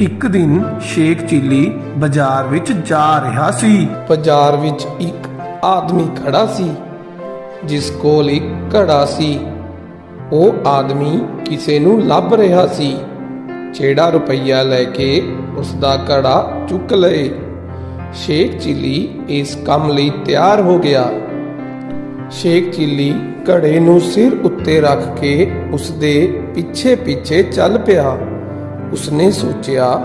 ਇੱਕ ਦਿਨ ਸ਼ੇਖ ਚਿੱਲੀ ਬਾਜ਼ਾਰ ਵਿੱਚ ਜਾ ਰਿਹਾ ਸੀ। ਬਾਜ਼ਾਰ ਵਿੱਚ ਇੱਕ ਆਦਮੀ ਖੜਾ ਸੀ, ਜਿਸ ਕੋਲ ਇੱਕ ਘੜਾ ਸੀ। ਉਹ ਆਦਮੀ ਕਿਸੇ ਨੂੰ ਲੱਭ ਰਿਹਾ ਸੀ, ਜਿਹੜਾ ਰੁਪਈਆ ਲੈ ਕੇ ਉਸ ਦਾ ਘੜਾ ਚੁੱਕ ਲਏ। ਸ਼ੇਖ ਚਿੱਲੀ ਇਸ ਕੰਮ ਲਈ ਤਿਆਰ ਹੋ ਗਿਆ। ਸ਼ੇਖ ਚਿੱਲੀ ਘੜੇ ਨੂੰ ਸਿਰ ਉੱਤੇ ਰੱਖ ਕੇ ਉਸ ਦੇ ਪਿੱਛੇ ਪਿੱਛੇ ਚੱਲ ਪਿਆ। ਉਸਨੇ ਸੋਚਿਆ,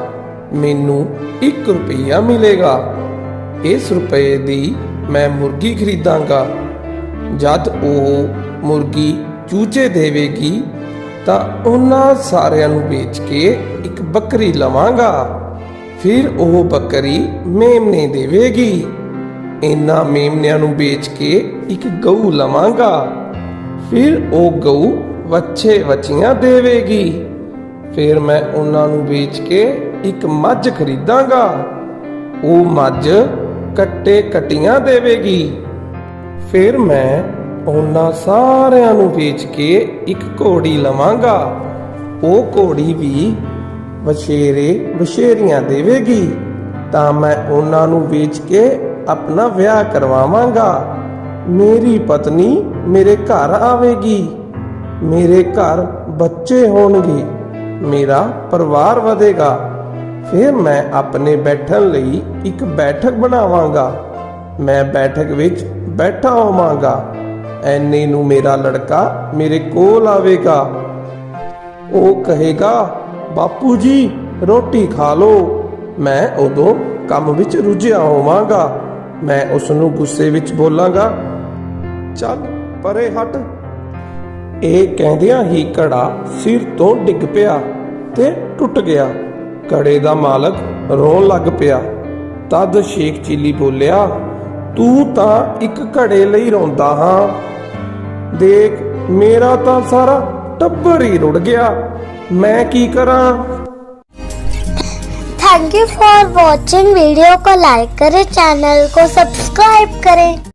ਮੈਨੂੰ 1 ਰੁਪਈਆ ਮਿਲੇਗਾ। ਇਸ ਰੁਪਏ ਦੀ ਮੈਂ ਮੁਰਗੀ ਖਰੀਦਾਂਗਾ। ਜਦ ਉਹ ਮੁਰਗੀ ਚੂਚੇ ਦੇਵੇਗੀ, ਤਾਂ ਉਹਨਾਂ ਸਾਰਿਆਂ ਨੂੰ ਵੇਚ ਕੇ ਇੱਕ ਬੱਕਰੀ ਲਵਾਂਗਾ। ਫਿਰ ਉਹ ਬੱਕਰੀ ਮੇਮਨੇ ਦੇਵੇਗੀ। ਇਹਨਾਂ ਮੇਮਨਿਆਂ ਨੂੰ ਵੇਚ ਕੇ ਇੱਕ ਗਊ ਲਵਾਂਗਾ। ਫਿਰ ਉਹ ਗਊ ਵੱਛੇ ਵੱਛੀਆਂ ਦੇਵੇਗੀ। ਫਿਰ ਮੈਂ ਉਹਨਾਂ ਨੂੰ ਵੇਚ ਕੇ ਇੱਕ ਮੱਝ ਖਰੀਦਾਂਗਾ। ਉਹ ਮੱਝ ਕੱਟੇ ਕਟੀਆਂ ਦੇਵੇਗੀ। ਫਿਰ ਮੈਂ ਉਹਨਾਂ ਸਾਰਿਆਂ ਨੂੰ ਵੇਚ ਕੇ ਇੱਕ ਘੋੜੀ ਲਵਾਂਗਾ। ਉਹ ਘੋੜੀ ਵੀ ਵਛੇਰੇ ਵਛੇਰੀਆਂ ਦੇਵੇਗੀ। ਤਾਂ ਮੈਂ ਉਹਨਾਂ ਨੂੰ ਵੇਚ ਕੇ ਆਪਣਾ ਵਿਆਹ ਕਰਵਾਵਾਂਗਾ। ਮੇਰੀ ਪਤਨੀ ਮੇਰੇ ਘਰ ਆਵੇਗੀ। ਮੇਰੇ ਘਰ ਬੱਚੇ ਹੋਣਗੇ। ਮੇਰਾ ਪਰਿਵਾਰ ਵਧੇਗਾ। ਫਿਰ ਮੈਂ ਆਪਣੇ ਬੈਠਣ ਲਈ ਇੱਕ ਬੈਠਕ ਬਣਾਵਾਂਗਾ। ਮੈਂ ਬੈਠਕ ਵਿੱਚ ਬੈਠਾ ਹੋਵਾਂਗਾ। ਐਨੇ ਨੂੰ ਮੇਰਾ ਲੜਕਾ ਮੇਰੇ ਕੋਲ ਆਵੇਗਾ। ਉਹ ਕਹੇਗਾ, ਬਾਪੂ ਜੀ, ਰੋਟੀ ਖਾ ਲਓ। ਮੈਂ ਉਦੋਂ ਕੰਮ ਵਿੱਚ ਰੁੱਝਿਆ ਹੋਵਾਂਗਾ। ਮੈਂ ਉਸ ਨੂੰ ਗੁੱਸੇ ਵਿੱਚ ਬੋਲਾਂਗਾ, ਚੱਲ ਪਰੇ ਹਟ। ਇਹ ਕਹਿੰਦਿਆਂ ਹੀ ਘੜਾ ਸਿਰ ਤੋਂ ਡਿੱਗ ਪਿਆ ਤੇ ਟੁੱਟ ਗਿਆ ਘੜੇ ਦਾ ਮਾਲਕ ਰੋਣ ਲੱਗ ਪਿਆ ਤਦ ਸ਼ੇਖ ਚੀਲੀ ਬੋਲਿਆ ਤੂੰ ਤਾਂ ਇੱਕ ਘੜੇ ਲਈ ਰੋਂਦਾ ਹਾਂ ਦੇਖ ਮੇਰਾ ਤਾਂ ਸਾਰਾ ਟੱਬਰ ਹੀ ਰੁੜ ਗਿਆ ਮੈਂ ਕੀ ਕਰਾਂ thank you for watching video को लाइक करें चैनल को सब्सक्राइब करें